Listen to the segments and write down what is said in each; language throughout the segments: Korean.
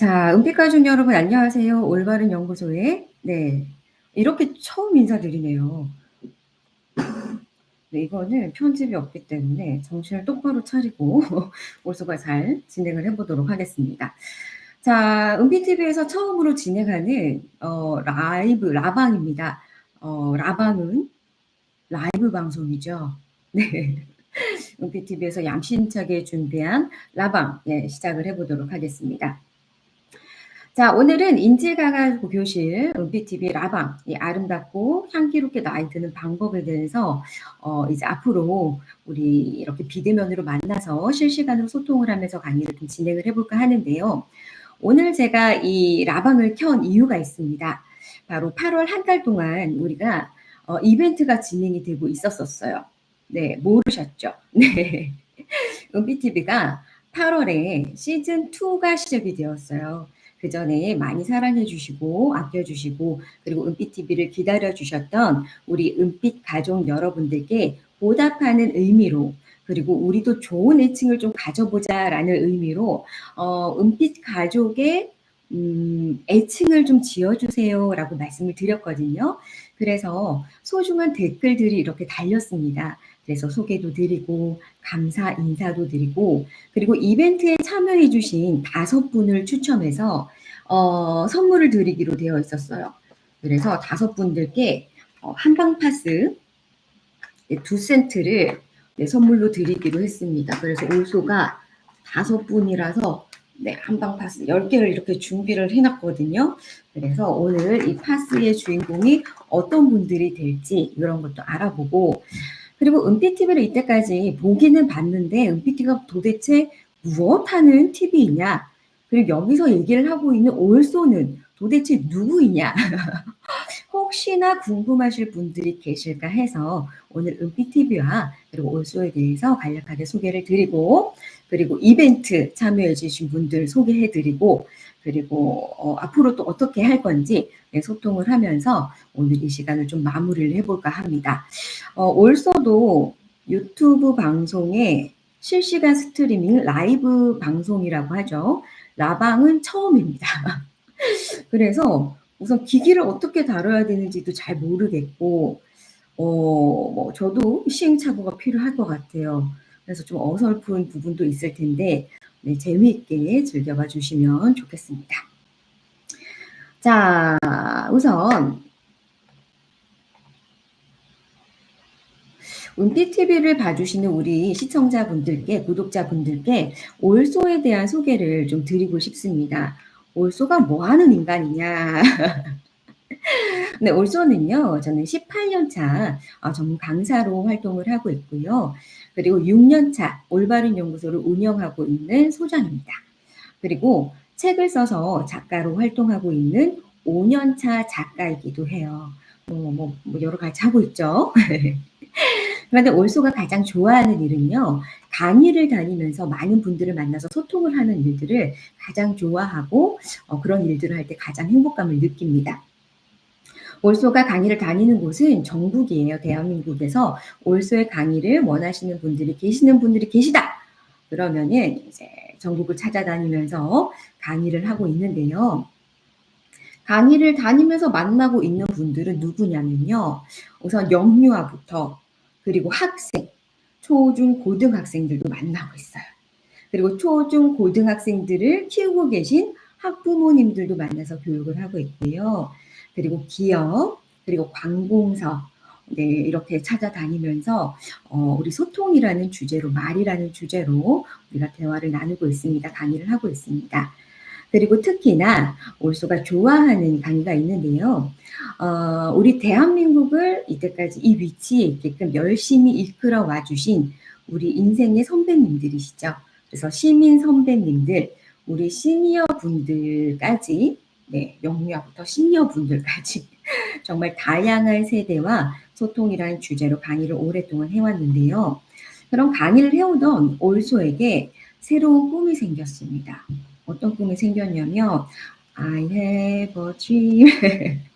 자, 은빛 가족 여러분 안녕하세요. 올바른 연구소의 네. 이렇게 처음 인사드리네요. 네, 이거는 편집이 없기 때문에 정신을 똑바로 차리고 올소가 잘 진행을 해 보도록 하겠습니다. 자, 은빛 TV에서 처음으로 진행하는 어 라이브 라방입니다. 어 라방은 라이브 방송이죠. 네. 은빛 TV에서 얌신차게 준비한 라방 예, 시작을 해 보도록 하겠습니다. 자, 오늘은 인질강한 교실 은빛TV 라방 이 아름답고 향기롭게 나이 드는 방법에 대해서 어 이제 앞으로 우리 이렇게 비대면으로 만나서 실시간으로 소통을 하면서 강의를 좀 진행을 해 볼까 하는데요. 오늘 제가 이 라방을 켠 이유가 있습니다. 바로 8월 한 달 동안 우리가 어 이벤트가 진행이 되고 있었었어요. 네, 모르셨죠? 네. 은빛TV가 8월에 시즌 2가 시작이 되었어요. 그 전에 많이 사랑해 주시고 아껴 주시고 그리고 은빛 TV를 기다려 주셨던 우리 은빛 가족 여러분들께 보답하는 의미로 그리고 우리도 좋은 애칭을 좀 가져보자라는 의미로 어, 은빛 가족의 음, 애칭을 좀 지어주세요라고 말씀을 드렸거든요. 그래서 소중한 댓글들이 이렇게 달렸습니다. 그래서 소개도 드리고 감사 인사도 드리고 그리고 이벤트에 참여해 주신 다섯 분을 추첨해서 어, 선물을 드리기로 되어 있었어요. 그래서 다섯 분들께 어, 한방 파스 네, 두 센트를 네, 선물로 드리기로 했습니다. 그래서 올소가 다섯 분이라서 네, 한방 파스 10개를 이렇게 준비를 해놨거든요. 그래서 오늘 이 파스의 주인공이 어떤 분들이 될지 이런 것도 알아보고 그리고 은빛 TV를 이때까지 보기는 봤는데 은빛 TV가 도대체 무엇 하는 TV이냐? 그리고 여기서 얘기를 하고 있는 올소는 도대체 누구이냐? 혹시나 궁금하실 분들이 계실까 해서 오늘 은빛 TV와 그리고 올소에 대해서 간략하게 소개를 드리고 그리고 이벤트 참여해 주신 분들 소개해 드리고 그리고 어, 앞으로 또 어떻게 할 건지 네, 소통을 하면서 오늘 이 시간을 좀 마무리를 해볼까 합니다. 어, 올서도 유튜브 방송에 실시간 스트리밍 라이브 방송이라고 하죠. 라방은 처음입니다. 그래서 우선 기기를 어떻게 다뤄야 되는지도 잘 모르겠고, 어, 뭐 저도 시행착오가 필요할 것 같아요. 그래서 좀 어설픈 부분도 있을 텐데, 네, 재미있게 즐겨봐 주시면 좋겠습니다. 자, 우선 은빛 TV를 봐주시는 우리 시청자분들께, 구독자분들께 올소에 대한 소개를 좀 드리고 싶습니다. 올소가 뭐 하는 인간이냐? 네, 올소는요, 저는 18년차 어, 전문 강사로 활동을 하고 있고요. 그리고 6년차 올바른 연구소를 운영하고 있는 소장입니다. 그리고 책을 써서 작가로 활동하고 있는 5년차 작가이기도 해요. 뭐, 뭐, 뭐 여러 가지 하고 있죠. 그런데 올소가 가장 좋아하는 일은요, 강의를 다니면서 많은 분들을 만나서 소통을 하는 일들을 가장 좋아하고 어, 그런 일들을 할 때 가장 행복감을 느낍니다. 올소가 강의를 다니는 곳은 전국이에요. 대한민국에서 올소의 강의를 원하시는 분들이 계시는 분들이 계시다. 그러면은 이제 전국을 찾아다니면서 강의를 하고 있는데요. 강의를 다니면서 만나고 있는 분들은 누구냐면요. 우선 영유아부터 그리고 학생, 초중 고등학생들도 만나고 있어요. 그리고 초중 고등학생들을 키우고 계신 학부모님들도 만나서 교육을 하고 있고요. 그리고 기업, 그리고 관공서, 네, 이렇게 찾아다니면서 어, 우리 소통이라는 주제로, 말이라는 주제로 우리가 대화를 나누고 있습니다. 강의를 하고 있습니다. 그리고 특히나 올소가 좋아하는 강의가 있는데요. 어, 우리 대한민국을 이때까지 이 위치에 있게끔 열심히 이끌어 와 주신 우리 인생의 선배님들이시죠. 그래서 시민 선배님들, 우리 시니어 분들까지, 네, 영유아부터 시니어 분들까지 정말 다양한 세대와 소통이라는 주제로 강의를 오랫동안 해왔는데요. 그런 강의를 해오던 올소에게 새로운 꿈이 생겼습니다. 어떤 꿈이 생겼냐면 I have a dream.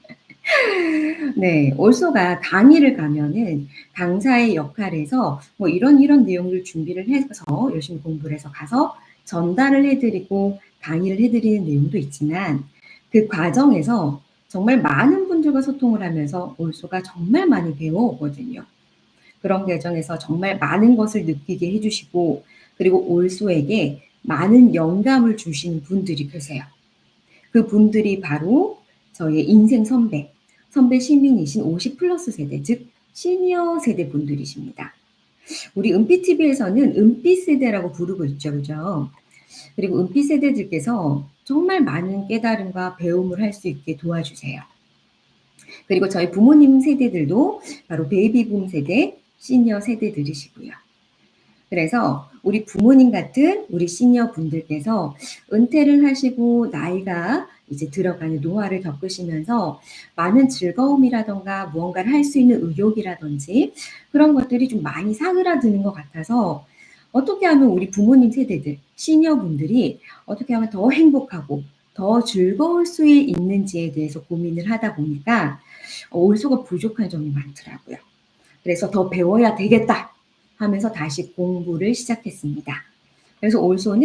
네, 올소가 강의를 가면은 강사의 역할에서 뭐 이런 이런 내용을 준비를 해서 열심히 공부를 해서 가서 전달을 해드리고 강의를 해 드리는 내용도 있지만 그 과정에서 정말 많은 분들과 소통을 하면서 올소가 정말 많이 배워오거든요. 그런 과정에서 정말 많은 것을 느끼게 해 주시고 그리고 올소에게 많은 영감을 주시는 분들이 계세요. 그 분들이 바로 저의 인생 선배, 선배 시민이신 50 플러스 세대, 즉 시니어 세대 분들이십니다. 우리 은빛 TV에서는 은빛 세대라고 부르고 있죠. 그죠? 그리고 은빛 세대들께서 정말 많은 깨달음과 배움을 할 수 있게 도와주세요. 그리고 저희 부모님 세대들도 바로 베이비붐 세대, 시니어 세대들이시고요. 그래서 우리 부모님 같은 우리 시니어 분들께서 은퇴를 하시고 나이가 이제 들어가는 노화를 겪으시면서 많은 즐거움이라던가 무언가를 할 수 있는 의욕이라든지 그런 것들이 좀 많이 사그라드는 것 같아서 어떻게 하면 우리 부모님 세대들, 시니어 분들이 어떻게 하면 더 행복하고 더 즐거울 수 있는지에 대해서 고민을 하다 보니까 어, 올소가 부족한 점이 많더라고요. 그래서 더 배워야 되겠다 하면서 다시 공부를 시작했습니다. 그래서 올소는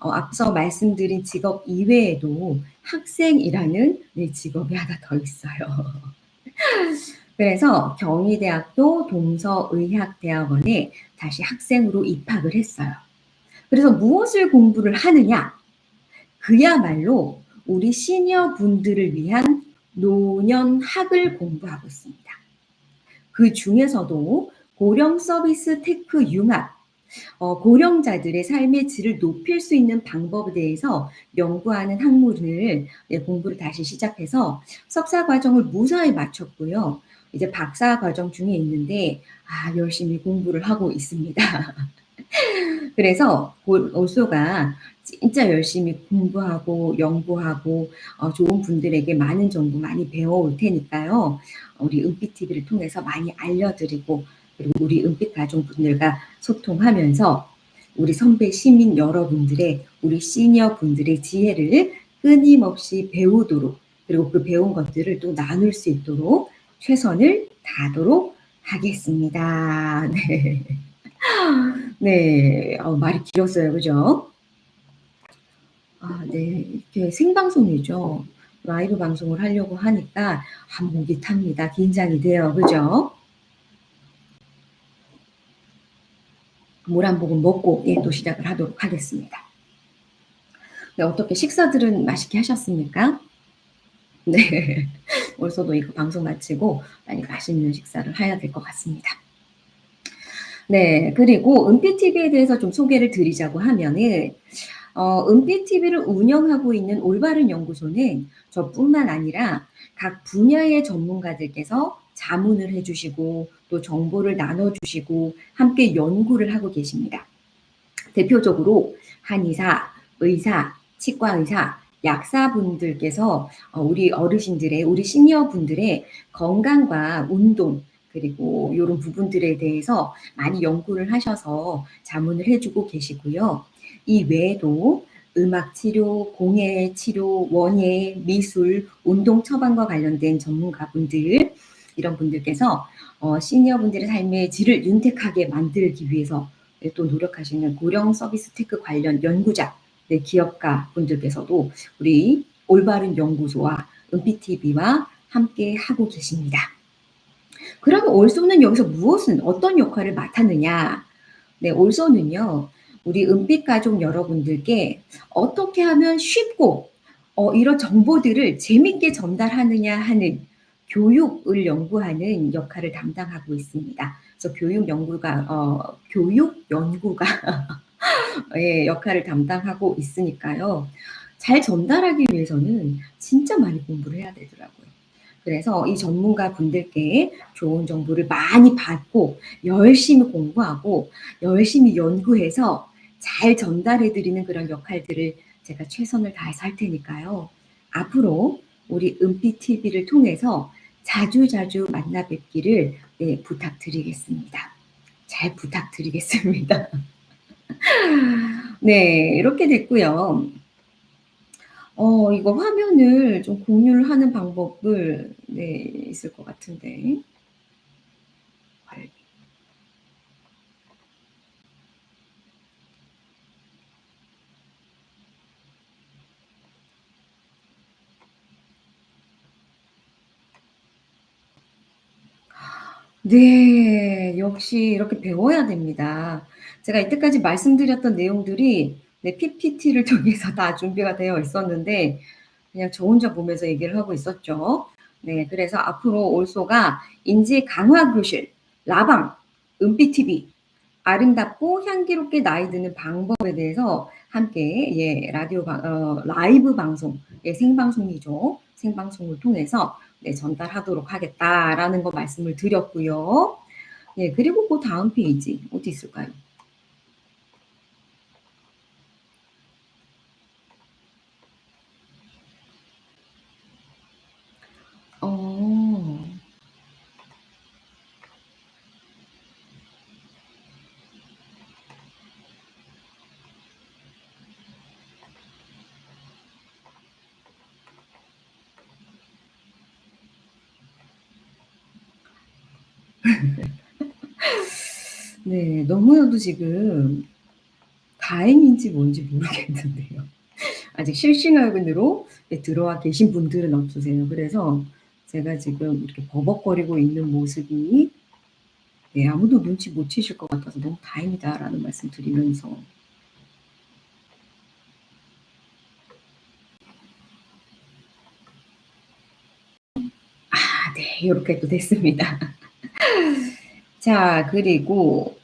어, 앞서 말씀드린 직업 이외에도 학생이라는 네, 직업이 하나 더 있어요. 그래서 경희대학교 동서의학대학원에 다시 학생으로 입학을 했어요. 그래서 무엇을 공부를 하느냐? 그야말로 우리 시니어 분들을 위한 노년학을 공부하고 있습니다. 그 중에서도 고령 서비스 테크 융합, 어, 고령자들의 삶의 질을 높일 수 있는 방법에 대해서 연구하는 학문을 네, 공부를 다시 시작해서 석사 과정을 무사히 마쳤고요. 이제 박사 과정 중에 있는데 아 열심히 공부를 하고 있습니다. 그래서 올소가 진짜 열심히 공부하고 연구하고 어, 좋은 분들에게 많은 정보 많이 배워올 테니까요. 우리 은빛 TV를 통해서 많이 알려드리고 그리고 우리 은빛 가족분들과 소통하면서 우리 선배 시민 여러분들의 우리 시니어 분들의 지혜를 끊임없이 배우도록 그리고 그 배운 것들을 또 나눌 수 있도록 최선을 다하도록 하겠습니다. 네. 네, 어, 말이 길었어요. 그죠? 아, 네. 이렇게 생방송이죠. 라이브 방송을 하려고 하니까 한목이 탑니다. 긴장이 돼요. 그죠? 모금 먹고 예, 또 시작을 하도록 하겠습니다. 네, 어떻게 식사들은 맛있게 하셨습니까? 네. 올서도 이거 방송 마치고 많이 맛있는 식사를 해야 될 것 같습니다. 네. 그리고 은빛TV에 대해서 좀 소개를 드리자고 하면은, 어, 은빛TV를 운영하고 있는 올바른 연구소는 저뿐만 아니라 각 분야의 전문가들께서 자문을 해주시고 또 정보를 나눠주시고 함께 연구를 하고 계십니다. 대표적으로 한의사, 의사, 치과의사, 약사분들께서 어, 우리 어르신들의 우리 시니어 분들의 건강과 운동 그리고 이런 부분들에 대해서 많이 연구를 하셔서 자문을 해주고 계시고요. 이 외에도 음악 치료, 공예 치료, 원예, 미술, 운동 처방과 관련된 전문가분들 이런 분들께서 어, 시니어 분들의 삶의 질을 윤택하게 만들기 위해서 또 노력하시는 고령 서비스 테크 관련 연구자 네, 기업가 분들께서도 우리 올바른 연구소와 은빛TV와 함께 하고 계십니다. 그러면 올소는 여기서 무엇은 어떤 역할을 맡았느냐? 네, 올소는요. 우리 은빛 가족 여러분들께 어떻게 하면 쉽고 어, 이런 정보들을 재밌게 전달하느냐 하는 교육을 연구하는 역할을 담당하고 있습니다. 그래서 교육 연구가 어, 교육 연구가 예, 역할을 담당하고 있으니까요. 잘 전달하기 위해서는 진짜 많이 공부를 해야 되더라고요. 그래서 이 전문가 분들께 좋은 정보를 많이 받고 열심히 공부하고 열심히 연구해서 잘 전달해 드리는 그런 역할들을 제가 최선을 다해서 할 테니까요. 앞으로 우리 은빛 TV를 통해서 자주 자주 만나 뵙기를 네, 부탁드리겠습니다. 잘 부탁드리겠습니다. 네, 이렇게 됐고요. 어, 이거 화면을 좀 공유를 하는 방법을 네, 있을 것 같은데. 네. 역시 이렇게 배워야 됩니다. 제가 이때까지 말씀드렸던 내용들이 네 PPT를 통해서 다 준비가 되어 있었는데 그냥 저 혼자 보면서 얘기를 하고 있었죠. 네. 그래서 앞으로 올소가 인지 강화 교실, 라방, 은빛 TV, 아름답고 향기롭게 나이 드는 방법에 대해서 함께 예 라디오 방 어 라이브 방송 예 생방송이죠. 생방송을 통해서 네 전달하도록 하겠다라는 거 말씀을 드렸고요. 예 그리고 그 다음 페이지 어디 있을까요? 어. 네. 너무나도 지금 다행인지 뭔지 모르겠는데요. 아직 실시간으로 예 들어와 계신 분들은 없으세요. 그래서 제가 지금 이렇게 버벅거리고 있는 모습이 네 아무도 눈치 못 채실 것 같아서 "너무 다행이다."라는 말씀 드리면서 아 네. 요렇게 또 됐습니다. 자 그리고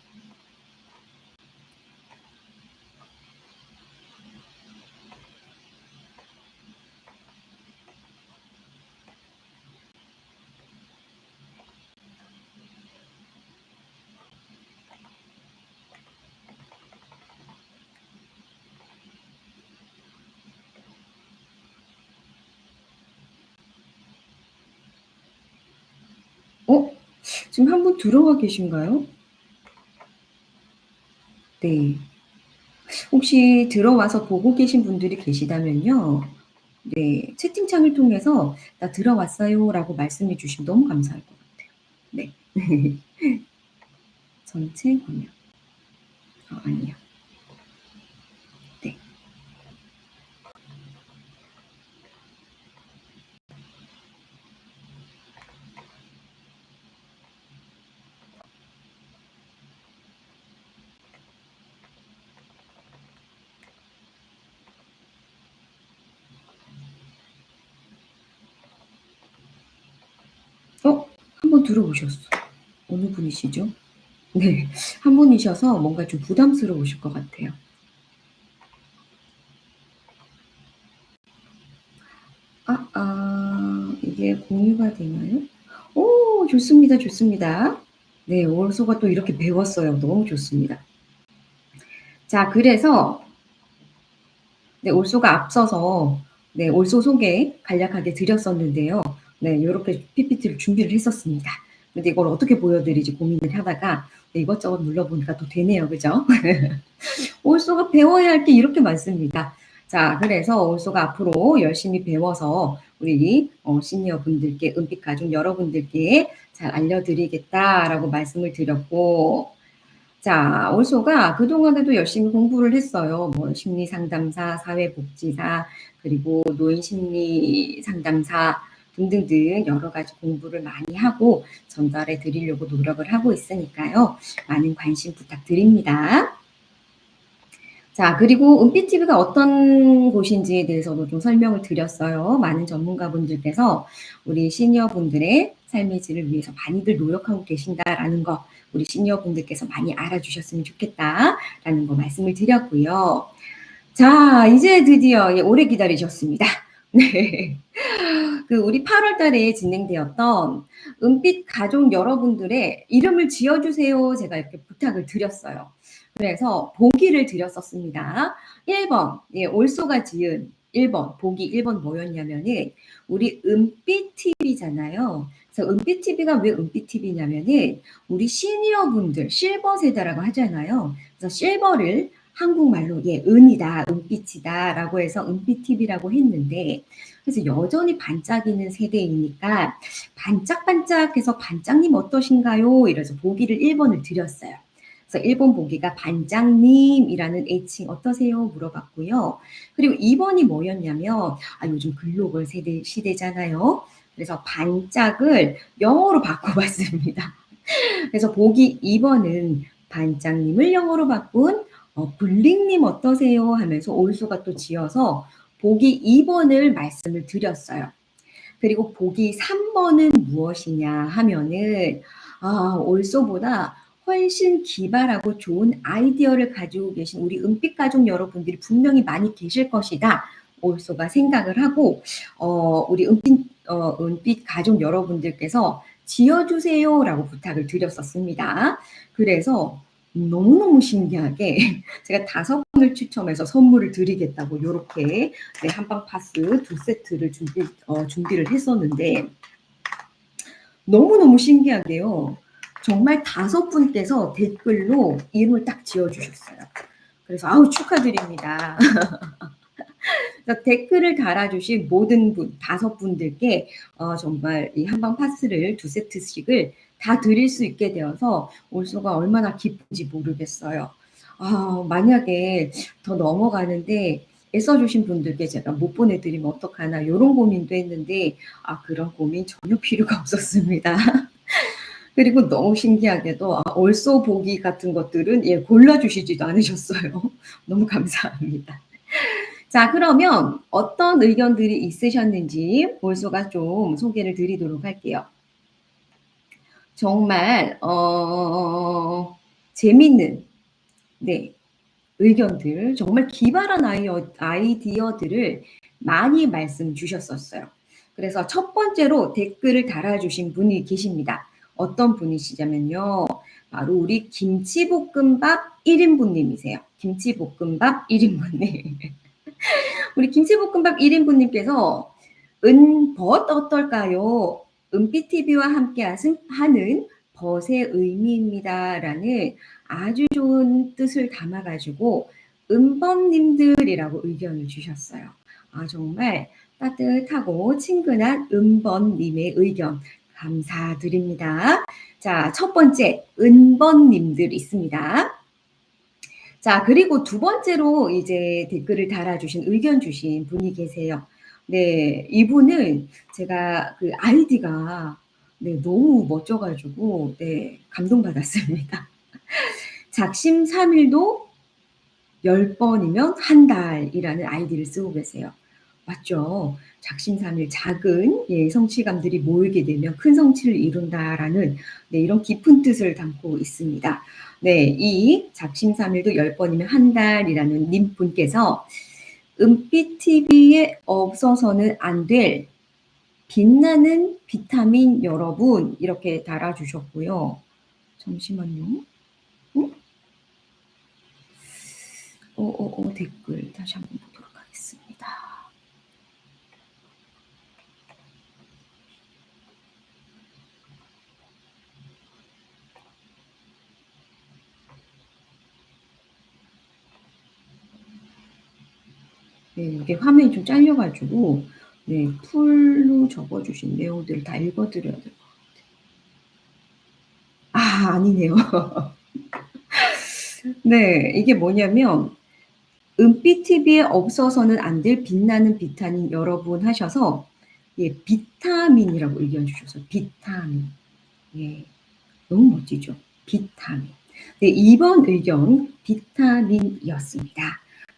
어? 지금 1분 들어와 계신가요? 네. 혹시 들어와서 보고 계신 분들이 계시다면요. 네. 채팅창을 통해서 "나 들어왔어요."라고 말씀해 주시면 너무 감사할 것 같아요. 네. 전체 화면. 아 아니요. 네. 어? 1 분 들어오셨어. 어느 분이시죠? 네. 1 분이셔서 뭔가 좀 부담스러우실 것 같아요. 아 아 이게 공유가 되나요? 오 좋습니다, 좋습니다. 네. 올소가 또 이렇게 배웠어요. 너무 좋습니다. 자 그래서 네 올소가 앞서서 네 올소 소개 간략하게 드렸었는데요. 네 요렇게 PPT를 준비를 했었습니다. 근데 이걸 어떻게 보여 드리지 고민을 하다가 네 이것저것 눌러 보니까 또 되네요. 그죠? 올소가 배워야 할 게 이렇게 많습니다. 자 그래서 올소가 앞으로 열심히 배워서 우리 어 시니어 분들께 은빛 가족 여러분들께 잘 알려드리겠다라고 말씀을 드렸고 자 올소가 그동안에도 열심히 공부를 했어요. 뭐 심리 상담사, 사회복지사, 그리고 노인 심리 상담사 등등등 여러 가지 공부를 많이 하고 전달해 드리려고 노력을 하고 있으니까요. 많은 관심 부탁드립니다. 자 그리고 은빛 TV가 어떤 곳인지에 대해서도 좀 설명을 드렸어요. 많은 전문가분들께서 우리 시니어분들의 삶의 질을 위해서 많이들 노력하고 계신다라는 거 우리 시니어분들께서 많이 알아주셨으면 좋겠다라는 거 말씀을 드렸고요. 자 이제 드디어 예 오래 기다리셨습니다. 네. 그 우리 8월 달에 진행되었던 "은빛 가족 여러분들의 이름을 지어 주세요." 제가 이렇게 부탁을 드렸어요. 그래서 보기를 드렸었습니다. 1번 예 올소가 지은 1번 보기 1번 뭐였냐면은 우리 은빛 TV잖아요. 그래서 은빛 TV가 왜 은빛 TV냐면은 우리 시니어분들 실버 세대라고 하잖아요. 그래서 실버를 한국말로 예 "은이다. 은빛이다."라고 해서 은빛 TV라고 했는데 그래서 여전히 반짝이는 세대이니까 "반짝반짝해서 반짝님 어떠신가요?" 이래서 보기를 1 번을 드렸어요. 그래서 1번 보기가 "반짝님이라는 애칭 어떠세요?" 물어봤고요. 그리고 2 번이 뭐였냐면 아 요즘 글로벌 세대 시대잖아요. 그래서 반짝을 영어로 바꿔 봤습니다. 그래서 보기 2번은 반장님을 영어로 바꾼 어, 블링님 어떠세요? 하면서 올소가 또 지어서 보기 2번을 말씀을 드렸어요. 그리고 보기 3번은 무엇이냐 하면은 아, 올소보다 훨씬 기발하고 좋은 아이디어를 가지고 계신 우리 은빛 가족 여러분들이 분명히 많이 계실 것이다. 올소가 생각을 하고 어, 우리 은빛 어, 은빛 가족 여러분들께서 지어주세요라고 부탁을 드렸었습니다. 그래서 너무너무 신기하게 제가 다섯 분을 추첨해서 선물을 드리겠다고 이렇게 네, 한방 파스 두 세트를 준비, 어, 준비를 했었는데 너무너무 신기하게요. 정말 다섯 분께서 댓글로 이름을 딱 지어주셨어요. 그래서 아우 축하드립니다. 댓글을 달아주신 모든 분, 다섯 분들께 어, 정말 이 한방 파스를 두 세트씩을 다 드릴 수 있게 되어서 올소가 얼마나 기쁜지 모르겠어요. 아, 만약에 더 넘어가는데 애써 주신 분들께 제가 못 보내드리면 어떡하나 이런 고민도 했는데 아 그런 고민 전혀 필요가 없었습니다. 그리고 너무 신기하게도 아, 올소 보기 같은 것들은 예, 골라주시지도 않으셨어요. 너무 감사합니다. 자, 그러면 어떤 의견들이 있으셨는지 올소가 좀 소개를 드리도록 할게요. 정말 어, 재밌는 네 의견들, 정말 기발한 아이어, 아이디어들을 많이 말씀 주셨었어요. 그래서 첫 번째로 댓글을 달아주신 분이 계십니다. 어떤 분이시냐면요. 바로 우리 김치볶음밥 1인분님이세요. 김치볶음밥 1인분님. 우리 김치볶음밥 1인분님께서 은벗 어떨까요? 은빛TV와 함께 하는 벗의 의미입니다 라는 아주 좋은 뜻을 담아가지고 은번님들이라고 의견을 주셨어요. 아, 정말 따뜻하고 친근한 은번님의 의견 감사드립니다. 자, 첫 번째, 은번님들 있습니다. 자, 그리고 두 번째로 이제 댓글을 달아주신 의견 주신 분이 계세요. 네, 이분은 제가 그 아이디가 네, 너무 멋져가지고 네, 감동받았습니다. 작심 3일도 10번이면 한 달이라는 아이디를 쓰고 계세요. 맞죠? 작심삼일 작은 예, 성취감들이 모이게 되면 큰 성취를 이룬다라는 네, 이런 깊은 뜻을 담고 있습니다. 네, 이 작심삼일도 10번이면 한 달이라는 님분께서 은빛 TV에 없어서는 안 될 빛나는 비타민 여러분 이렇게 달아주셨고요. 잠시만요. 어? 어, 어, 어, 댓글 다시 한번 보도록 하겠습니다. 네, 이게 화면이 좀 잘려가지고 네, 풀로 적어주신 내용들을 다 읽어드려야 될 것 같아요. 아, 아니네요. 네, 이게 뭐냐면 은빛 TV에 없어서는 안 될 빛나는 비타민 여러분 하셔서 예, 비타민이라고 의견 주셔서 비타민. 예. 너무 멋지죠? 비타민. 네, 2번 의견 비타민이었습니다.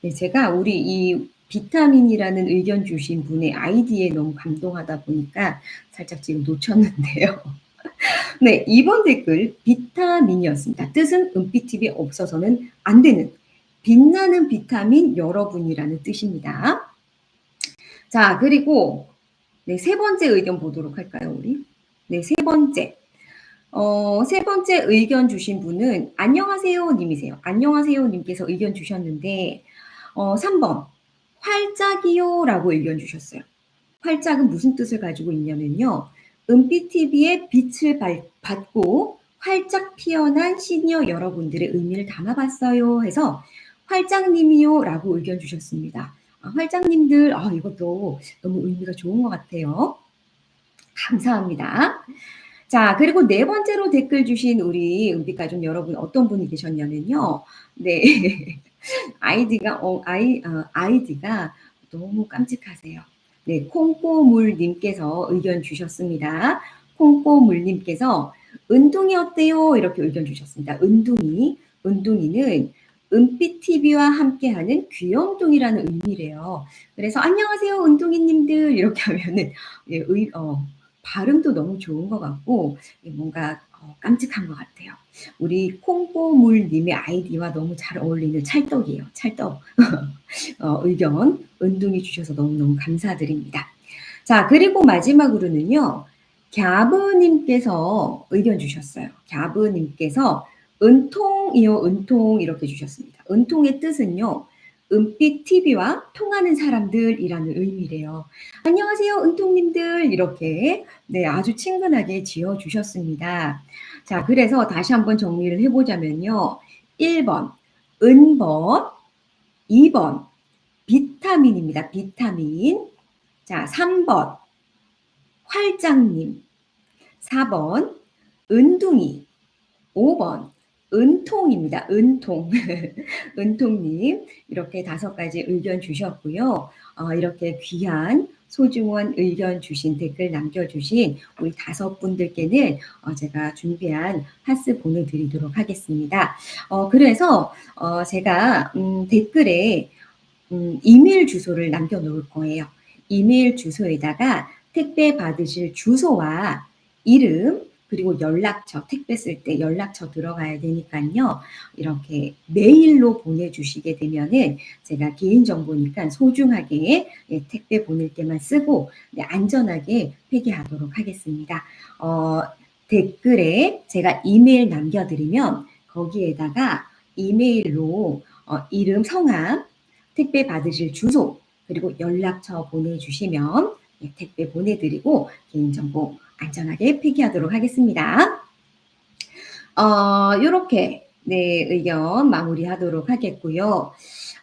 네, 제가 우리 이 비타민이라는 의견 주신 분의 아이디에 너무 감동하다 보니까 살짝 지금 놓쳤는데요. 네, 2번 댓글 비타민이었습니다. 뜻은 은빛 TV에 없어서는 안 되는 빛나는 비타민 여러분이라는 뜻입니다. 자, 그리고 네, 세 번째 의견 보도록 할까요, 우리? 네, 세 번째. 어, 세 번째 의견 주신 분은 안녕하세요 님이세요. 안녕하세요 님께서 의견 주셨는데 어, 3번 활짝이요라고 의견 주셨어요. 활짝은 무슨 뜻을 가지고 있냐면요. 은빛 TV의 빛을 받고 활짝 피어난 시니어 여러분들의 의미를 담아봤어요 해서 활짝님이요 라고 의견 주셨습니다. 아, 활짝님들 아, 이것도 너무 의미가 좋은 것 같아요. 감사합니다. 자, 그리고 네 번째로 댓글 주신 우리 은빛 가족 여러분 어떤 분이 계셨냐면요. 네. 아이디가, 어, 아이, 어, 아이디가 너무 깜찍하세요. 네, 콩고물님께서 의견 주셨습니다. 콩고물님께서 은둥이 어때요? 이렇게 의견 주셨습니다. 은둥이. 은둥이는 은빛 TV와 함께하는 귀염둥이라는 의미래요. 그래서 안녕하세요, 은둥이님들 이렇게 하면은 예, 의, 어, 발음도 너무 좋은 것 같고 예, 뭔가 어, 깜찍한 것 같아요. 우리 콩고물님의 아이디와 너무 잘 어울리는 찰떡이에요. 찰떡. 어, 의견 은둥이 주셔서 너무너무 감사드립니다. 자, 그리고 마지막으로는요. 갸브님께서 의견 주셨어요. 갸브님께서 은통이요, 은통 이렇게 주셨습니다. 은통의 뜻은요. 은빛 TV와 통하는 사람들이라는 의미래요. 안녕하세요, 은통님들 이렇게 네 아주 친근하게 지어 주셨습니다. 자, 그래서 다시 한번 정리를 해보자면요. 1번 은번, 2번 비타민입니다. 비타민. 자, 3번 활장님, 4번 은둥이, 5번 은통입니다. 은통. 은통님, 이렇게 다섯 가지 의견 주셨고요. 어, 이렇게 귀한 소중한 의견 주신 댓글 남겨주신 우리 다섯 분들께는 어, 제가 준비한 파스 보내드리도록 하겠습니다. 어, 그래서 어, 제가 음, 댓글에 음, 이메일 주소를 남겨놓을 거예요. 이메일 주소에다가 택배 받으실 주소와 이름, 그리고 연락처, 택배 쓸 때 연락처 들어가야 되니까요. 이렇게 메일로 보내주시게 되면은 제가 개인정보니까 소중하게 예, 택배 보낼 때만 쓰고 네, 안전하게 폐기하도록 하겠습니다. 어, 댓글에 제가 이메일 남겨드리면 거기에다가 이메일로 어, 이름, 성함, 택배 받으실 주소, 그리고 연락처 보내주시면 예, 택배 보내드리고 개인정보 안전하게 폐기하도록 하겠습니다. 어, 이렇게 네, 의견 마무리하도록 하겠고요.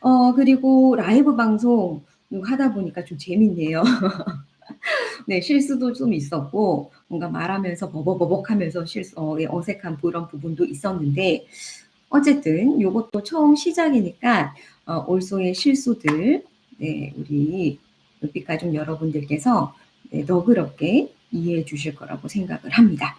어, 그리고 라이브 방송 하다 보니까 좀 재밌네요. 네, 실수도 좀 있었고, 뭔가 말하면서 버벅버벅 하면서 실수, 어, 예, 어색한 그런 부분도 있었는데, 어쨌든 이것도 처음 시작이니까, 어, 올소의 실수들, 네, 우리 눈빛가족 여러분들께서 네, 너그럽게 이해해 주실 거라고 생각을 합니다.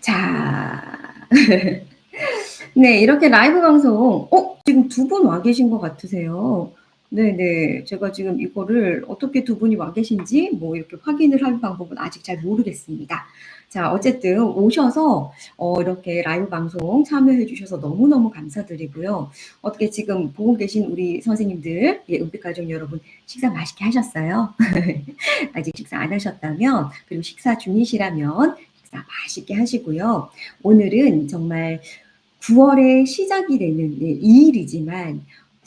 자, 네, 이렇게 라이브 방송, 어, 지금 두 분 와 계신 것 같으세요. 네네. 제가 지금 이거를 어떻게 두 분이 와 계신지 뭐 이렇게 확인을 할 방법은 아직 잘 모르겠습니다. 자, 어쨌든 오셔서 어, 이렇게 라이브 방송 참여해 주셔서 너무너무 감사드리고요. 어떻게 지금 보고 계신 우리 선생님들, 예, 은빛 가족 여러분, 식사 맛있게 하셨어요? 아직 식사 안 하셨다면, 그리고 식사 중이시라면, 식사 맛있게 하시고요. 오늘은 정말 9월에 시작이 되는 예, 2일이지만,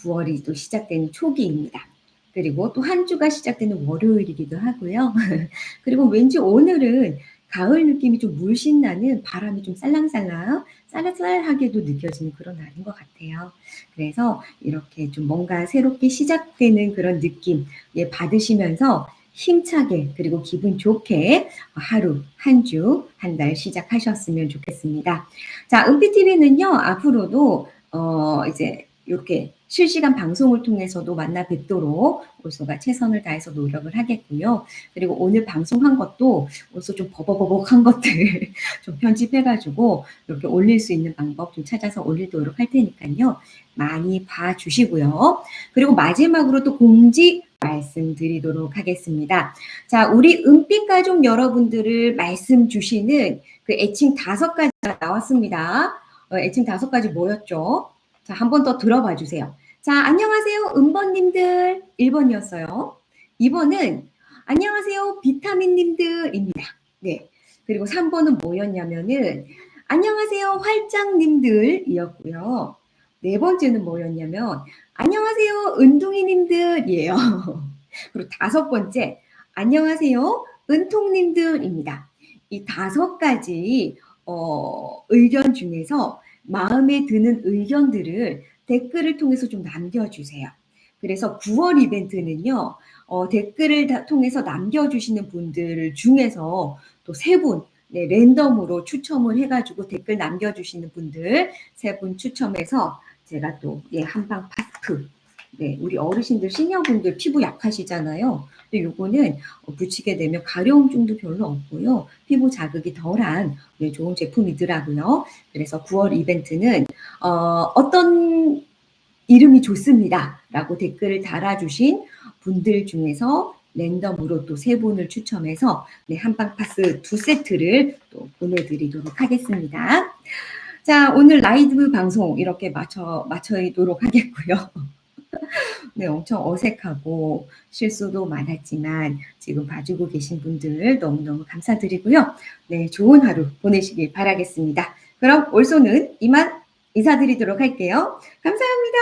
9월이 또 시작되는 초기입니다. 그리고 또 한 주가 시작되는 월요일이기도 하고요. 그리고 왠지 오늘은 가을 느낌이 좀 물씬 나는 바람이 좀 살랑살랑, 쌀쌀하게도 느껴지는 그런 날인 것 같아요. 그래서 이렇게 좀 뭔가 새롭게 시작되는 그런 느낌 예, 받으시면서 힘차게 그리고 기분 좋게 하루, 한 주, 한 달 시작하셨으면 좋겠습니다. 자, 은피TV는요, 앞으로도 어, 이제 이렇게 실시간 방송을 통해서도 만나 뵙도록 올소가 최선을 다해서 노력을 하겠고요. 그리고 오늘 방송한 것도 올소 좀 버벅버벅한 것들 좀 편집해가지고 이렇게 올릴 수 있는 방법 좀 찾아서 올리도록 할 테니까요. 많이 봐주시고요. 그리고 마지막으로 또 공지 말씀드리도록 하겠습니다. 자, 우리 은빛 가족 여러분들을 말씀 주시는 그 애칭 다섯 가지가 나왔습니다. 어, 애칭 다섯 가지 뭐였죠? 자, 한 번 더 들어봐 주세요. 자, 안녕하세요. 은번님들. 1번이었어요. 2번은 안녕하세요. 비타민님들입니다. 네. 그리고 3번은 뭐였냐면은 안녕하세요. 활짝님들이었고요. 네 번째는 뭐였냐면 안녕하세요. 은둥이님들이에요. 그리고 다섯 번째 안녕하세요. 은통님들입니다. 이 다섯 가지 어, 의견 중에서 마음에 드는 의견들을 댓글을 통해서 좀 남겨주세요. 그래서 9월 이벤트는요, 어, 댓글을 다, 통해서 남겨주시는 분들 중에서 또 세 분, 네, 랜덤으로 추첨을 해가지고 댓글 남겨주시는 분들 세 분 추첨해서 제가 또, 예, 한방 파스프 네, 우리 어르신들 시니어분들 피부 약하시잖아요. 근데 요거는 어 붙이게 되면 가려움증도 별로 없고요. 피부 자극이 덜한 네 좋은 제품이더라고요. 그래서 9월 이벤트는 어 "어떤 이름이 좋습니다."라고 댓글을 달아주신 분들 중에서 랜덤으로 또3 분을 추첨해서 네 한방 파스 2 세트를 또 보내드리도록 하겠습니다. 자 오늘 라이브 방송 이렇게 마쳐 마쳐도록 하겠고요. 네 엄청 어색하고 실수도 많았지만 지금 봐주고 계신 분들 너무너무 감사드리고요. 네 좋은 하루 보내시길 바라겠습니다. 그럼 올소는 이만 인사드리도록 할게요. 감사합니다.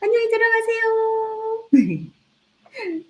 안녕히 들어가세요.